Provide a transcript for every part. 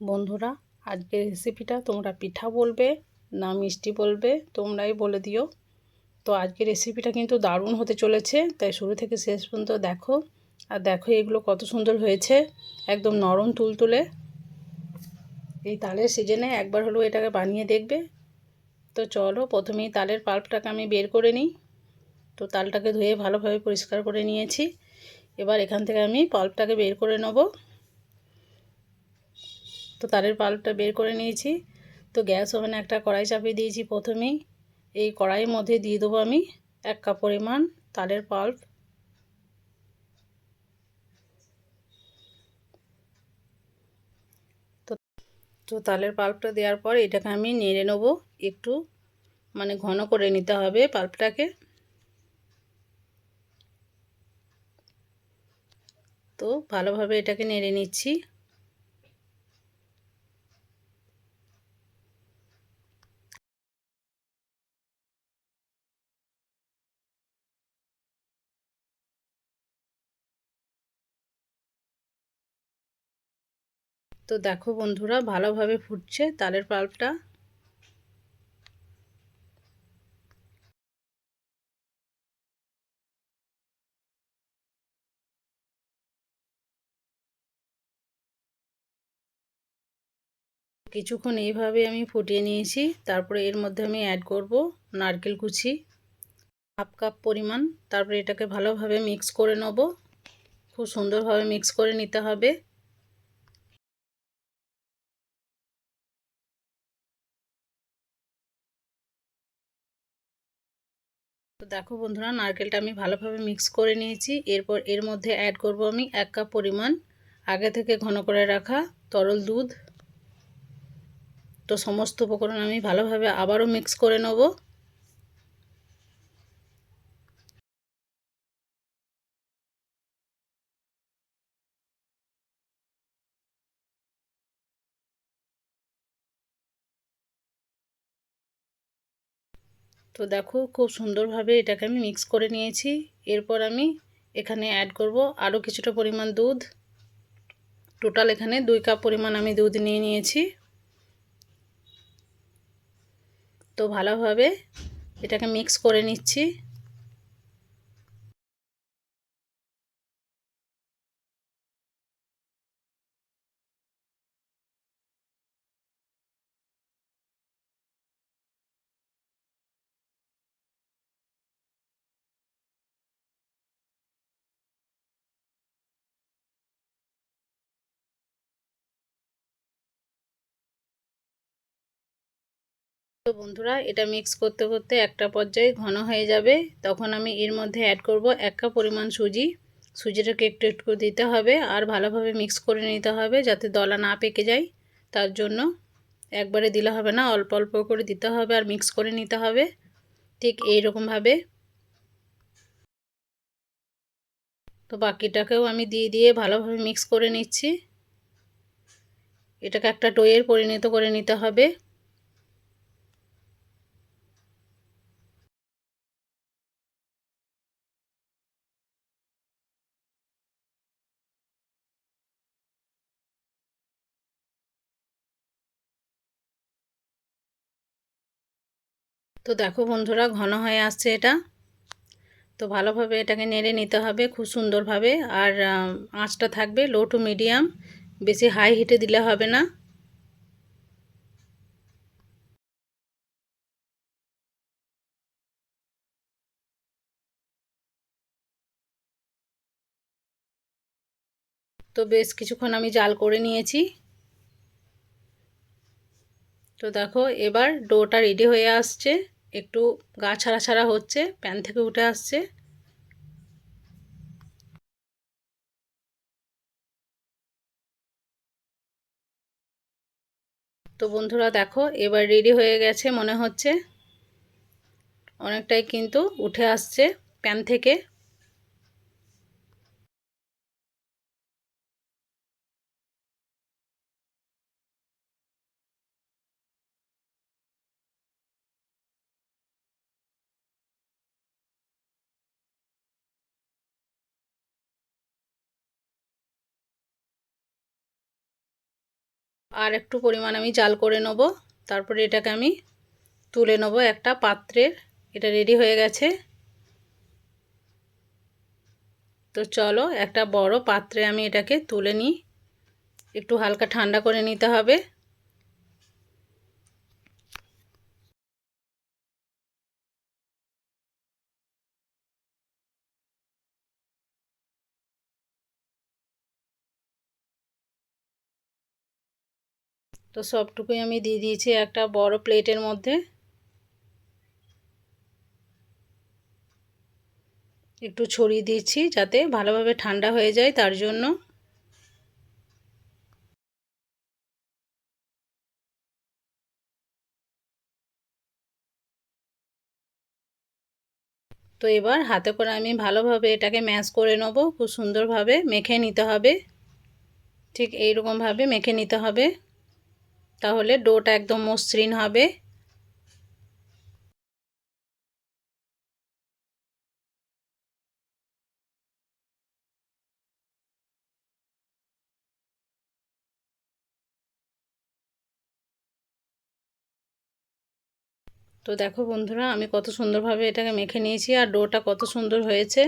বন্ধুরা, আজকের রেসিপিটা তোমরা পিঠা বলবে না মিষ্টি বলবে, তোমরাই বলে দিও। তো আজকের রেসিপিটা কিন্তু দারুণ হতে চলেছে, তাই শুরু থেকে শেষ পর্যন্ত দেখো। আর দেখো এগুলো কত সুন্দর হয়েছে, একদম নরম তুলতুলে। এই তালের সিজনে একবার হলেও এটাকে বানিয়ে দেখবে। তো চলো প্রথমেই তালের পাল্পটাকে আমি বের করে নিই। তো তালটাকে ধুয়ে ভালোভাবে পরিষ্কার করে নিয়েছি। এবার এখান থেকে আমি পাল্পটাকে বের করে নেব। তো তারের পাল্পটা বের করে নিয়েছি। তো গ্যাস ওভেনে একটা কড়াই চাপিয়ে দিয়েছি প্রথমেই। এই কড়াইয়ের মধ্যে দিয়ে দেবো আমি এক কাপ পরিমাণ তালের পাল্প। তো তো তালের পাল্পটা দেওয়ার পর এটাকে আমি নেড়ে নেব। একটু মানে ঘন করে নিতে হবে পাল্পটাকে। তো ভালোভাবে এটাকে নেড়ে নিচ্ছি। তো দেখো বন্ধুরা, ভালোভাবে ফুটছে তালের পাল্পটা। কিছুক্ষণ এইভাবে আমি ফুটিয়ে নিয়েছি, তারপরে এর মধ্যে আমি অ্যাড করব নারকেল কুচি। হাফ কাপ পরিমাণ, তারপরে এটাকে ভালোভাবে মিক্স করে নেব। খুব সুন্দরভাবে মিক্স করে নিতে হবে। দেখো বন্ধুরা, নারকেলটা আমি ভালোভাবে মিক্স করে নিয়েছি। এরপর এর মধ্যে অ্যাড করব আমি এক কাপ পরিমাণ আগে থেকে ঘন করে রাখা তরল দুধ। তো সমস্ত উপকরণ আমি ভালোভাবে আবারও মিক্স করে নেব। তো দেখো খুব সুন্দরভাবে এটাকে আমি মিক্স করে নিয়েছি। এরপর আমি এখানে অ্যাড করব আরও কিছুটা পরিমাণ দুধ। টোটাল এখানে দুই কাপ পরিমাণ আমি দুধ নিয়ে নিয়েছি। তো ভালোভাবে এটাকে মিক্স করে নিচ্ছি। তো বন্ধুরা, এটা মিক্স করতে করতে একটা পর্যায়ে ঘন হয়ে যাবে। তখন আমি এর মধ্যে অ্যাড করব এক কাপ পরিমাণ সুজি। সুজিটাকে একটু একটু দিতে হবে আর ভালোভাবে মিক্স করে নিতে হবে যাতে দলা না পেকে যায়। তার জন্য একবারে দিলে হবে না, অল্প অল্প করে দিতে হবে আর মিক্স করে নিতে হবে। ঠিক এই রকমভাবে তো বাকিটাকেও আমি দিয়ে দিয়ে ভালোভাবে মিক্স করে নিচ্ছি। এটাকে একটা টইয়ের পরিণত করে নিতে হবে। তো দেখো বন্ধুরা, ঘন হয়ে আসছে এটা। তো ভালোভাবে এটাকে নেড়ে নিতে হবে খুব সুন্দরভাবে। আর আঁচটা থাকবে লো টু মিডিয়াম বেশি হাই হিটে দিলে হবে না। তো বেশ কিছুক্ষণ আমি জাল করে নিয়েছি। তো দেখো, এবার ডোটা রেডি হয়ে আসছে। একটু গা ছাড়া ছাড়া হচ্ছে, প্যান থেকে উঠে আসছে। তো বন্ধুরা দেখো, এবার রেডি হয়ে গেছে মনে হচ্ছে। অনেকটাই কিন্তু উঠে আসছে প্যান থেকে। আর একটু পরিমাণ আমি জাল করে নেব। তারপরে এটাকে আমি তুলে নেব একটা পাত্রের এটা রেডি হয়ে গেছে। তো চলো একটা বড় পাত্রে আমি এটাকে তুলে নিই। একটু হালকা ঠান্ডা করে নিতে হবে। তো সবটুকুই আমি দিয়ে দিয়েছি একটা বড় প্লেটের মধ্যে। একটু ছড়িয়ে দিচ্ছি যাতে ভালোভাবে ঠান্ডা হয়ে যায় তার জন্য। তো এবার হাতে করে আমি ভালোভাবে এটাকে ম্যাশ করে নেব, খুব সুন্দরভাবে মেখে নিতে হবে। ঠিক এইরকমভাবে মেখে নিতে হবে। তাহলে ডোটা একদম মসৃণ হবে। তো দেখো বন্ধুরা, আমি কত সুন্দরভাবে এটাকে মেখে নিয়েছি আর ডোটা কত সুন্দর হয়েছে।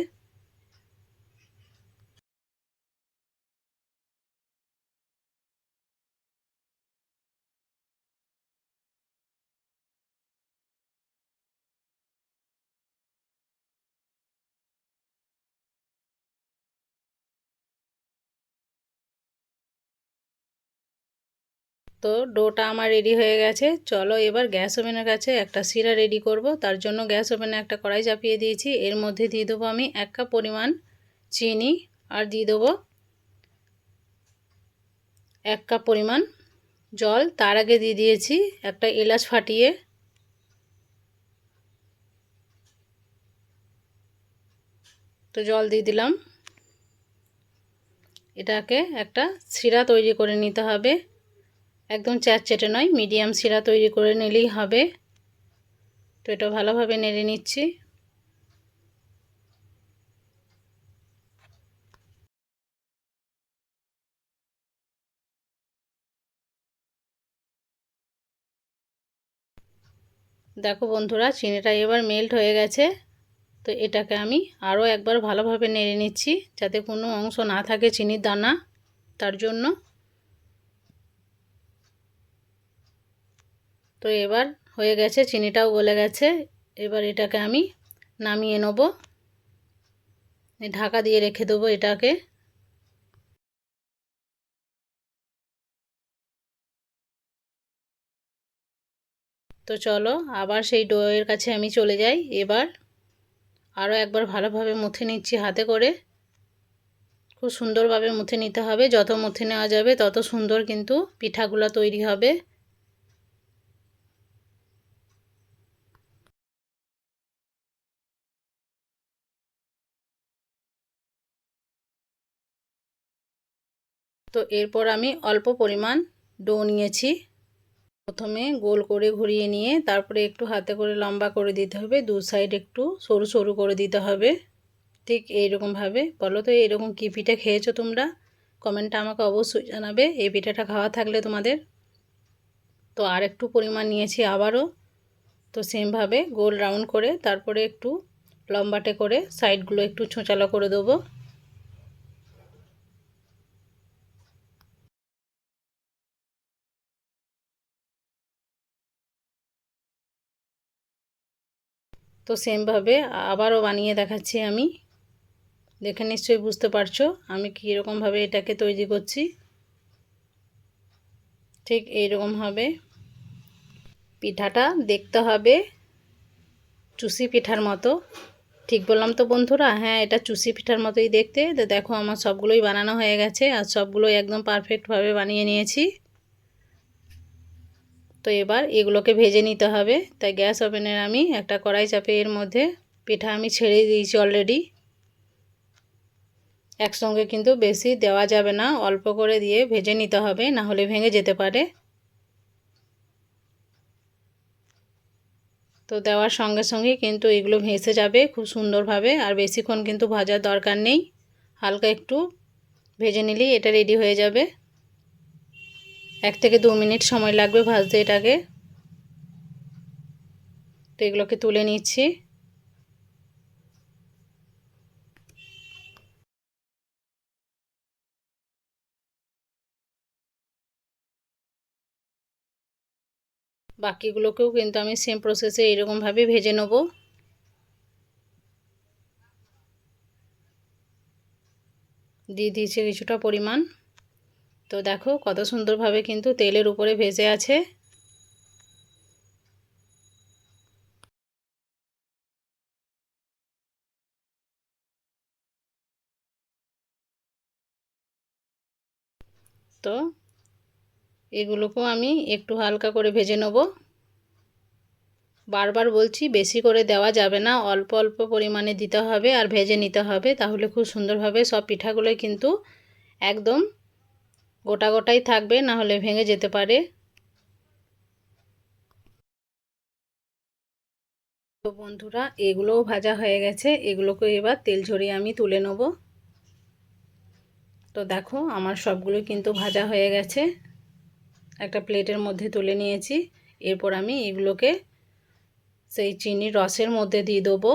তো ডোটা আমার রেডি হয়ে গেছে। চলো এবার গ্যাস ওভেনের কাছে একটা শিরা রেডি করব। তার জন্য গ্যাস ওভেনে একটা কড়াই চাপিয়ে দিয়েছি। এর মধ্যে দিয়ে দেবো আমি এক কাপ পরিমাণ চিনি আর দিয়ে দেবো এক কাপ পরিমাণ জল। তার আগে দিয়ে দিয়েছি একটা এলাচ ফাটিয়ে। তো জল দিয়ে দিলাম। এটাকে একটা শিরা তৈরি করে নিতে হবে। একদম চ্যাটচেটে নয়, মিডিয়াম শিরা তৈরি করে নিলেই হবে। তো এটা ভালোভাবে নেড়ে নিচ্ছি। দেখো বন্ধুরা, চিনিটা এবার মেল্ট হয়ে গেছে। তো এটাকে আমি আরও একবার ভালোভাবে নেড়ে নিচ্ছি, যাতে কোনো অংশ না থাকে চিনির দানা, তার জন্য। তো এবার হয়ে গেছে, চিনিটাও গলে গেছে। এবার এটাকে আমি নামিয়ে নেব। ঢাকা দিয়ে রেখে দেবো এটাকে। তো চলো, আবার সেই ডোয়ের কাছে আমি চলে যাই। এবার আরও একবার ভালোভাবে মুথে নিচ্ছি হাতে করে। খুব সুন্দরভাবে মুথে নিতে হবে। যত মুথে নেওয়া যাবে, তত সুন্দর কিন্তু পিঠাগুলো তৈরি হবে। তো এরপর আমি অল্প পরিমাণ ডো নিয়েছি। প্রথমে গোল করে ঘুরিয়ে নিয়ে তারপরে একটু হাতে করে লম্বা করে দিতে হবে, দু সাইড একটু সরু সরু করে দিতে হবে। ঠিক এইরকমভাবে বলো তো এইরকম কী পিঠে খেয়েছো তোমরা? কমেন্টটা আমাকে অবশ্যই জানাবে। এই পিঠাটা খাওয়া থাকলে তোমাদের। তো আর একটু পরিমাণ নিয়েছি আবারও। তো সেমভাবে গোল রাউন্ড করে তারপরে একটু লম্বাটে করে সাইডগুলো একটু ছোঁচালো করে দেবো। তো সেমভাবে আবারও বানিয়ে দেখাচ্ছি আমি। দেখে নিশ্চয়ই বুঝতে পারছ আমি কীরকমভাবে এটাকে তৈরি করছি। ঠিক এইরকমভাবে পিঠাটা দেখতে হবে চুষি পিঠার মতো। ঠিক বললাম তো বন্ধুরা? হ্যাঁ এটা চুষি পিঠার মতোই দেখতে। তো দেখো আমার সবগুলোই বানানো হয়ে গেছে আর সবগুলোই একদম পারফেক্টভাবে বানিয়ে নিয়েছি। তো এবার এগুলোকে ভেজে নিতে হবে। তাই গ্যাস ওভেনের আমি একটা কড়াই চাপে এর মধ্যে পিঠা আমি ছেড়ে দিয়েছি অলরেডি একসঙ্গে কিন্তু বেশি দেওয়া যাবে না, অল্প করে দিয়ে ভেজে নিতে হবে, না হলে ভেঙে যেতে পারে। তো দেওয়ার সঙ্গে সঙ্গে কিন্তু এগুলো ভেসে যাবে খুব সুন্দরভাবে, আর বেশিক্ষণ কিন্তু ভাজার দরকার নেই। হালকা একটু ভেজে নিলেই এটা রেডি হয়ে যাবে। এক থেকে দু মিনিট সময় লাগবে ভাজতে এটাকে। তো এগুলোকে তুলে নিচ্ছি। বাকিগুলোকেও কিন্তু আমি সেম প্রসেসে এরকমভাবে ভেজে নেব। দিয়ে দিয়েছি কিছুটা পরিমাণ। তো দেখো কত সুন্দরভাবে কিন্তু তেলের উপরে ভেজে আছে। তো এগুলোকেও আমি একটু হালকা করে ভেজে নেব। বারবার বলছি বেশি করে দেওয়া যাবে না, অল্প অল্প পরিমাণে দিতে হবে আর ভেজে নিতে হবে, তাহলে খুব সুন্দরভাবে সব পিঠাগুলোই কিন্তু একদম গোটা গোটাই থাকবে, না হলে ভেঙে যেতে পারে। তো বন্ধুরা, এগুলোও ভাজা হয়ে গেছে। এগুলোকে এবার তেল ঝরিয়ে আমি তুলে নেব। তো দেখো, আমার সবগুলো কিন্তু ভাজা হয়ে গেছে। একটা প্লেটের মধ্যে তুলে নিয়েছি। এরপর আমি এগুলোকে সেই চিনির রসের মধ্যে দিয়ে দেবো।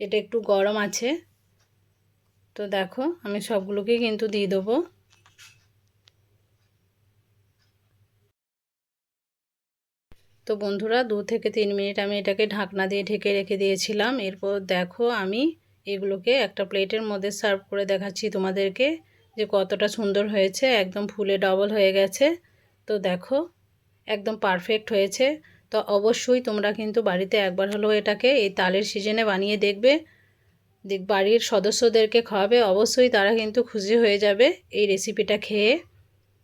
এটা একটু গরম আছে। তো দেখো, আমি সবগুলোকে কিন্তু দিয়ে দেবো। তো বন্ধুরা, দু থেকে তিন মিনিট আমি এটাকে ঢাকনা দিয়ে ঢেকে রেখে দিয়েছিলাম। এরপর দেখো, আমি এগুলোকে একটা প্লেটের মধ্যে সার্ভ করে দেখাচ্ছি তোমাদেরকে যে কতটা সুন্দর হয়েছে। একদম ফুলে ডবল হয়ে গেছে। তো দেখো, একদম পারফেক্ট হয়েছে। তো অবশ্যই তোমরা কিন্তু বাড়িতে একবার হলেও এটাকে এই তালের সিজনে বানিয়ে দেখবে। দেখ বাড়ির সদস্যদেরকে খাওয়াবে, অবশ্যই তারা কিন্তু খুশি হয়ে যাবে এই রেসিপিটা খেয়ে।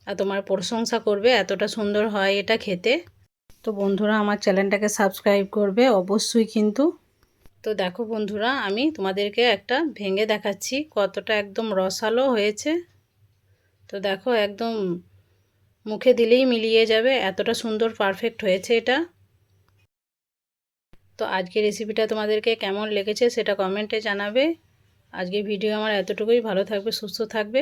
আর তোমার প্রশংসা করবে, এতটা সুন্দর হয় এটা খেতে। তো বন্ধুরা, আমার চ্যানেলটাকে সাবস্ক্রাইব করবে, অবশ্যই কিন্তু। তো দেখো বন্ধুরা, আমি তোমাদেরকে একটা ভেঙে দেখাচ্ছি, কতটা একদম রসালো হয়েছে। তো দেখো, একদম মুখে দিলেই মিলিয়ে যাবে, এতটা সুন্দর পারফেক্ট হয়েছে এটা। তো আজকে রেসিপিটা তোমাদেরকে কেমন লেগেছে সেটা কমেন্টে জানাবে। আজকে ভিডিও আমার এতটুকুই। ভালো থাকবে, সুস্থ থাকবে।